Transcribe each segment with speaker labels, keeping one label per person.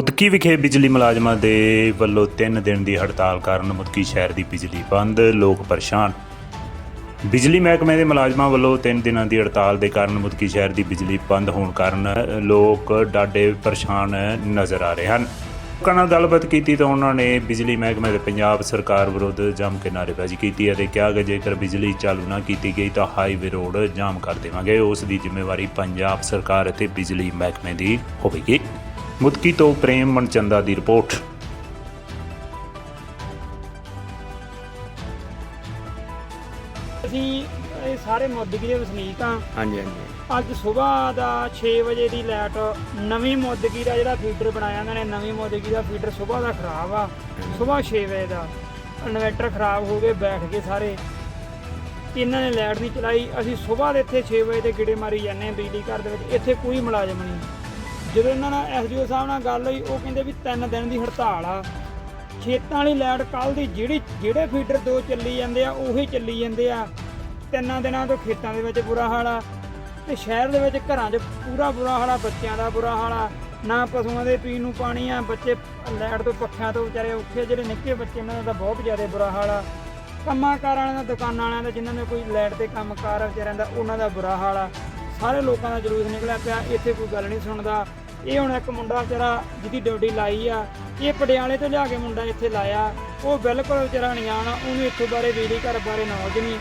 Speaker 1: ਮੁਦਕੀ ਵਿਖੇ ਬਿਜਲੀ ਮੁਲਾਜ਼ਮਾਂ ਦੇ ਵੱਲੋਂ 3 ਦਿਨ ਦੀ ਹੜਤਾਲ ਕਾਰਨ ਮੁਦਕੀ ਸ਼ਹਿਰ ਦੀ ਬਿਜਲੀ ਬੰਦ, ਲੋਕ ਪਰੇਸ਼ਾਨ। ਬਿਜਲੀ ਮਹਿਕਮੇ ਦੇ ਮੁਲਾਜ਼ਮਾਂ ਵੱਲੋਂ 3 ਦਿਨਾਂ ਦੀ ਹੜਤਾਲ ਦੇ ਕਾਰਨ ਮੁਦਕੀ ਸ਼ਹਿਰ ਦੀ ਬਿਜਲੀ ਬੰਦ ਹੋਣ ਕਾਰਨ ਲੋਕ ਡਾਢੇ ਪਰੇਸ਼ਾਨ ਨਜ਼ਰ ਆ ਰਹੇ ਹਨ। ਲੋਕਾਂ ਨਾਲ ਗੱਲਬਾਤ ਕੀਤੀ ਤਾਂ ਉਹਨਾਂ ਨੇ ਬਿਜਲੀ ਮਹਿਕਮੇ ਦੇ ਪੰਜਾਬ ਸਰਕਾਰ ਵਿਰੁੱਧ ਜੰਮ ਕੇ ਨਾਅਰੇਬਾਜ਼ੀ ਕੀਤੀ ਅਤੇ ਕਿਹਾ ਕਿ ਜੇਕਰ ਬਿਜਲੀ ਚਾਲੂ ਨਾ ਕੀਤੀ ਗਈ ਤਾਂ ਹਾਈਵੇ ਰੋਡ ਜਾਮ ਕਰ ਦੇਵਾਂਗੇ। ਉਸ ਦੀ ਜ਼ਿੰਮੇਵਾਰੀ ਪੰਜਾਬ ਸਰਕਾਰ ਅਤੇ ਬਿਜਲੀ ਮਹਿਕਮੇ ਦੀ ਹੋਵੇਗੀ। ਮੁਦਕੀ ਤੋਂ ਪ੍ਰੇਮ ਮਨਚੰਦਾ ਦੀ ਰਿਪੋਰਟ।
Speaker 2: ਅਸੀਂ ਇਹ ਸਾਰੇ ਮੋਦਗੀ ਦੇ ਵਸਨੀਕ ਆ
Speaker 3: ਹਾਂਜੀ ਹਾਂਜੀ।
Speaker 2: ਅੱਜ ਸਵੇਰ ਦਾ 6 ਵਜੇ ਦੀ ਲਾਈਟ ਨਵੀਂ ਮੋਦਗੀ ਦਾ ਜਿਹੜਾ ਫੀਡਰ ਬਣਾਇਆ ਇਹਨਾਂ ਨੇ ਨਵੀਂ ਮੋਦਗੀ ਦਾ ਫੀਡਰ ਸਵੇਰ ਦਾ ਖਰਾਬ ਆ। ਸਵੇਰ 6 ਵਜੇ ਦਾ ਇਨਵਰਟਰ ਖਰਾਬ ਹੋ ਗਏ ਬੈਠ ਗਏ ਸਾਰੇ। ਇਹਨਾਂ ਨੇ ਲਾਈਟ ਨਹੀਂ ਚਲਾਈ। ਅਸੀਂ ਸਵੇਰ ਦੇ ਇੱਥੇ 6 ਵਜੇ ਦੇ ਗੇੜੇ ਮਾਰੀ ਜਾਂਦੇ ਹਾਂ ਬਿਜਲੀ ਘਰ ਦੇ ਵਿੱਚ। ਇੱਥੇ ਕੋਈ ਮੁਲਾਜ਼ਮ ਨਹੀਂ। ਜਦੋਂ ਇਹਨਾਂ ਨਾਲ ਐਸਡੀਓ ਸਾਹਿਬ ਨਾਲ ਗੱਲ ਹੋਈ, ਉਹ ਕਹਿੰਦੇ ਵੀ 3 ਦਿਨ ਦੀ ਹੜਤਾਲ ਆ। ਖੇਤਾਂ ਵਾਲੀ ਲਾਈਟ ਕੱਲ ਦੀ ਜਿਹੜੀ, ਜਿਹੜੇ ਫੀਡਰ ਦੋ ਚੱਲੀ ਜਾਂਦੇ ਆ, ਉਹੀ ਚੱਲੀ ਜਾਂਦੇ ਆ। ਤਿੰਨਾਂ ਦਿਨਾਂ ਤੋਂ ਖੇਤਾਂ ਦੇ ਵਿੱਚ ਬੁਰਾ ਹਾਲ ਆ ਤੇ ਸ਼ਹਿਰ ਦੇ ਵਿੱਚ ਘਰਾਂ 'ਚ ਪੂਰਾ ਬੁਰਾ ਹਾਲ ਆ, ਬੱਚਿਆਂ ਦਾ ਬੁਰਾ ਹਾਲ ਆ। ਨਾ ਪਸ਼ੂਆਂ ਦੇ ਪੀਣ ਨੂੰ ਪਾਣੀ ਆ, ਬੱਚੇ ਲੈਟ ਤੋਂ ਪੱਖਿਆਂ ਤੋਂ ਵਿਚਾਰੇ ਔਖੇ ਜਿਹੜੇ ਨਿੱਕੇ ਬੱਚੇ, ਉਹਨਾਂ ਦਾ ਬਹੁਤ ਜ਼ਿਆਦਾ ਬੁਰਾ ਹਾਲ ਆ। ਕੰਮਾਂ ਕਾਰ ਵਾਲਿਆਂ ਦਾ, ਦੁਕਾਨਾਂ ਵਾਲਿਆਂ ਦਾ, ਜਿਨ੍ਹਾਂ ਨੇ ਕੋਈ ਲਾਈਟ ਤੇ ਕੰਮ ਕਾਰ ਆ ਵਿਚਾਰਿਆਂ ਦਾ, ਉਹਨਾਂ ਦਾ ਬੁਰਾ ਹਾਲ ਆ। ਸਾਰੇ ਲੋਕਾਂ ਦਾ ਜਲੂਸ ਨਿਕਲਿਆ ਪਿਆ, ਇੱਥੇ ਕੋਈ ਗੱਲ ਨਹੀਂ ਸੁਣਦਾ। ਇਹ ਹੁਣ ਇੱਕ ਮੁੰਡਾ ਵਿਚਾਰਾ ਜਿਹਦੀ ਡਿਊਟੀ ਲਾਈ ਆ, ਇਹ ਪਟਿਆਲੇ ਤੋਂ ਲਿਆ ਕੇ ਮੁੰਡਾ ਇੱਥੇ ਲਾਇਆ। ਉਹ ਬਿਲਕੁਲ ਵਿਚਾਰਾ ਅਣਜਾਣ ਆ, ਉਹਨੂੰ ਇੱਥੋਂ ਬਾਰੇ ਬਿਜਲੀ ਘਰ ਬਾਰੇ ਨੌਲੇਜ ਨਹੀਂ।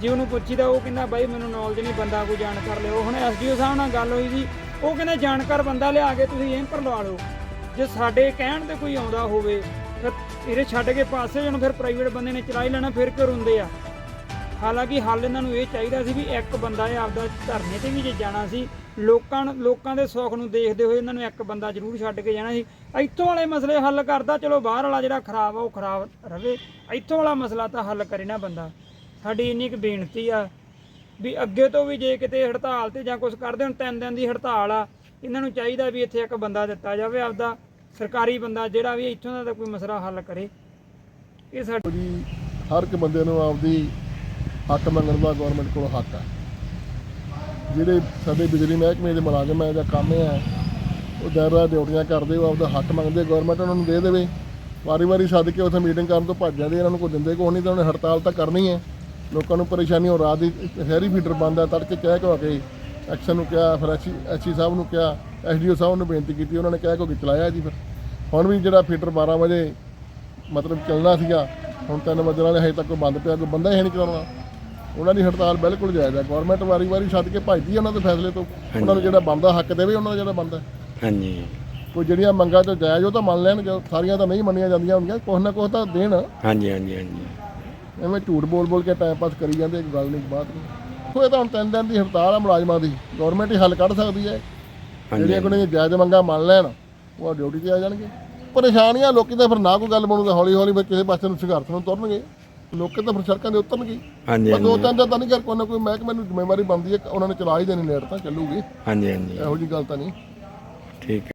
Speaker 2: ਜੇ ਉਹਨੂੰ ਪੁੱਛੀ ਤਾਂ ਉਹ ਕਹਿੰਦਾ, ਬਾਈ, ਮੈਨੂੰ ਨੌਲੇਜ ਨਹੀਂ, ਬੰਦਾ ਕੋਈ ਜਾਣਕਾਰ ਲਿਓ ਹੁਣ ਐਸਡੀਓ ਸਾਹਿਬ ਨਾਲ ਗੱਲ ਹੋਈ ਸੀ ਉਹ ਕਹਿੰਦਾ, ਜਾਣਕਾਰ ਬੰਦਾ ਲਿਆ ਕੇ ਤੁਸੀਂ ਇਹ ਪਰ ਲਵਾ ਲਓ। ਜੇ ਸਾਡੇ ਕਹਿਣ ਤੇ ਕੋਈ ਆਉਂਦਾ ਹੋਵੇ, ਫਿਰ ਇਹਦੇ ਛੱਡ ਕੇ ਪਾਸੇ ਜਣ ਫਿਰ ਪ੍ਰਾਈਵੇਟ ਬੰਦੇ ਨੇ ਚਲਾਈ ਲੈਣਾ, ਫਿਰ ਕਿਉਂ ਰੁੰਦੇ ਆ। ਹਾਲਾਂਕਿ ਹੱਲ ਇਹਨਾਂ ਨੂੰ ਇਹ ਚਾਹੀਦਾ ਸੀ ਵੀ ਇੱਕ ਬੰਦਾ ਇਹ ਆਪਦਾ ਧਰਨੇ ਤੇ ਵੀ ਜੇ ਜਾਣਾ ਸੀ ਲੋਕਾਂ ਨੂੰ ਲੋਕਾਂ ਦੇ ਸੁੱਖ ਨੂੰ ਦੇਖਦੇ ਹੋਏ ਇਹਨਾਂ ਨੂੰ ਇੱਕ ਬੰਦਾ ਜ਼ਰੂਰ ਛੱਡ ਕੇ ਜਾਣਾ ਸੀ। ਇੱਥੋਂ ਵਾਲੇ ਮਸਲੇ ਹੱਲ ਕਰਦਾ, ਚਲੋ ਬਾਹਰ ਵਾਲਾ ਜਿਹੜਾ ਖਰਾਬ ਆ, ਉਹ ਖਰਾਬ ਰਵੇ। ਇੱਥੋਂ ਵਾਲਾ ਮਸਲਾ ਤਾਂ ਹੱਲ ਕਰੇ ਨਾ ਬੰਦਾ। ਸਾਡੀ ਇੰਨੀ ਕੁ ਬੇਨਤੀ ਆ ਵੀ ਅੱਗੇ ਤੋਂ ਵੀ ਜੇ ਕਿਤੇ ਹੜਤਾਲ ਤੇ ਜਾਂ ਕੁਝ ਕਰਦੇ ਹੁਣ, ਤਿੰਨ ਦਿਨ ਦੀ ਹੜਤਾਲ ਆ, ਇਹਨਾਂ ਨੂੰ ਚਾਹੀਦਾ ਵੀ ਇੱਥੇ ਇੱਕ ਬੰਦਾ ਦਿੱਤਾ ਜਾਵੇ ਆਪਦਾ, ਸਰਕਾਰੀ ਬੰਦਾ ਜਿਹੜਾ ਵੀ ਇੱਥੋਂ ਦਾ ਤਾਂ ਕੋਈ ਮਸਲਾ ਹੱਲ ਕਰੇ। ਇਹ ਸਾਡਾ
Speaker 4: ਹਰ ਇੱਕ ਬੰਦੇ ਨੂੰ ਆਪਦੀ ਹੱਕ ਮੰਗਣ ਦਾ ਗਵਰਨਮੈਂਟ ਕੋਲ ਹੱਕ ਆ। ਜਿਹੜੇ ਸਾਡੇ ਬਿਜਲੀ ਮਹਿਕਮੇ ਦੇ ਮੁਲਾਜ਼ਮ ਹੈ ਜਾਂ ਕੰਮ ਹੈ, ਉਹ ਦਰ ਡਿਊਟੀਆਂ ਕਰਦੇ ਉਹ ਆਪਦਾ ਹੱਕ ਮੰਗਦੇ ਗਵਰਨਮੈਂਟ ਉਹਨਾਂ ਨੂੰ ਦੇ ਦੇਵੇ। ਵਾਰੀ-ਵਾਰੀ ਸੱਦ ਕੇ ਉੱਥੇ ਮੀਟਿੰਗ ਕਰਨ ਤੋਂ ਭੱਜ ਜਾਂਦੇ, ਇਹਨਾਂ ਨੂੰ ਕੋਈ ਦਿੰਦੇ ਕੋਈ ਨਹੀਂ, ਤਾਂ ਉਹਨੇ ਹੜਤਾਲ ਤਾਂ ਕਰਨੀ ਹੈ। ਲੋਕਾਂ ਨੂੰ ਪਰੇਸ਼ਾਨੀ ਹੋ ਰਾਤ ਦੀ ਸ਼ਹਿਰੀ ਫੀਡਰ ਬੰਦ ਹੈ ਤੜਕੇ ਕਹਿ ਕੇ ਕੇ ਐਕਸ਼ਨ ਨੂੰ ਕਿਹਾ, ਫਿਰ ਐਸੀ ਐਸੀ ਸਾਹਿਬ ਨੂੰ ਕਿਹਾ ਐਸਡੀਓ ਸਾਹਿਬ ਨੂੰ ਬੇਨਤੀ ਕੀਤੀ, ਉਹਨਾਂ ਨੇ ਕਹਿ ਕੇ ਚਲਾਇਆ ਜੀ ਫਿਰ। ਹੁਣ ਵੀ ਜਿਹੜਾ ਫੀਡਰ 12 ਵਜੇ ਮਤਲਬ ਚੱਲਣਾ ਸੀਗਾ, ਹੁਣ ਤਿੰਨ ਵਜੇ ਨਾਲ ਹਜੇ ਤੱਕ ਕੋਈ ਬੰਦ ਪਿਆ, ਕੋਈ ਬੰਦਾ ਹੀ ਨਹੀਂ ਕਰਾਉਣਾ ਉਹਨਾਂ ਦੀ ਹੜਤਾਲ ਬਿਲਕੁਲ ਜਾਇਜ਼ ਹੈ। ਗਵਰਨਮੈਂਟ ਵਾਰੀ-ਵਾਰੀ ਛੱਡ ਕੇ ਭੱਜਦੀ ਹੈ ਉਹਨਾਂ ਦੇ ਫੈਸਲੇ ਤੋਂ। ਉਹਨਾਂ ਨੂੰ ਜਿਹੜਾ ਬੰਦਾ ਹੱਕ ਦੇਵੇ ਉਹਨਾਂ ਦਾ ਜਿਹੜਾ ਬੰਦਾ
Speaker 3: ਹਾਂਜੀ।
Speaker 4: ਕੋਈ ਜਿਹੜੀਆਂ ਮੰਗਾਂ ਤੋਂ ਜਾਇਜ਼ ਉਹ ਤਾਂ ਮੰਨ ਲੈਣ ਜੋ ਸਾਰੀਆਂ ਤਾਂ ਨਹੀਂ ਮੰਨੀਆਂ ਜਾਂਦੀਆਂ ਹੁੰਦੀਆਂ ਕੁਛ ਨਾ ਕੁਛ ਤਾਂ ਦੇਣ।
Speaker 3: ਹਾਂਜੀ ਹਾਂਜੀ ਹਾਂਜੀ।
Speaker 4: ਐਵੇਂ ਝੂਠ ਬੋਲ-ਬੋਲ ਕੇ ਟਾਈਮ ਪਾਸ ਕਰੀ ਜਾਂਦੇ ਇੱਕ ਗੱਲ ਨਹੀਂ ਬਾਤ ਨਹੀਂ। ਇਹ ਤਾਂ ਹੁਣ ਤਿੰਨ ਦਿਨ ਦੀ ਹੜਤਾਲ ਆ ਮੁਲਾਜ਼ਮਾਂ ਦੀ। ਗਵਰਨਮੈਂਟ ਹੀ ਹੱਲ ਕੱਢ ਸਕਦੀ ਹੈ। ਜਿਹੜੀਆਂ ਕੋਈ ਜਾਇਜ਼ ਮੰਗਾਂ ਮੰਨ ਲੈਣ ਉਹ ਡਿਊਟੀ ਤੇ ਆ ਜਾਣਗੇ। ਪਰੇਸ਼ਾਨੀਆਂ ਲੋਕੀ ਤਾਂ ਫਿਰ ਨਾ ਕੋਈ ਗੱਲ ਬਣੂਗਾ। ਹੌਲੀ ਹੌਲੀ ਫਿਰ ਕਿਸੇ ਪਾਸੇ ਨੂੰ ਸੰਘਰਸ਼ ਨੂੰ ਤੁਰਨਗੇ। ਲੋਕੀ ਤਾਂ ਫਿਰ ਸੜਕਾਂ ਦੇ ਉਤਰਨਗੇ
Speaker 3: ਹਾਂਜੀ
Speaker 4: ਪਰ ਦੋ ਤਿੰਨ ਦਿਨ ਤਾਂ ਨਹੀਂ ਕਰ ਕੋਈ ਨਾ ਕੋਈ ਮਹਿਕਮੇ ਨੂੰ ਜ਼ਿੰਮੇਵਾਰੀ ਬਣਦੀ ਹੈ ਉਹਨਾਂ ਨੇ ਚਲਾ ਹੀ ਦੇਣੀ ਲੇਟ ਤਾਂ ਚੱਲੂਗੀ।
Speaker 3: ਹਾਂਜੀ ਹਾਂਜੀ।
Speaker 4: ਇਹੋ ਜੀ ਗੱਲ ਤਾਂ ਨਹੀਂ।
Speaker 3: ਠੀਕ ਹੈ।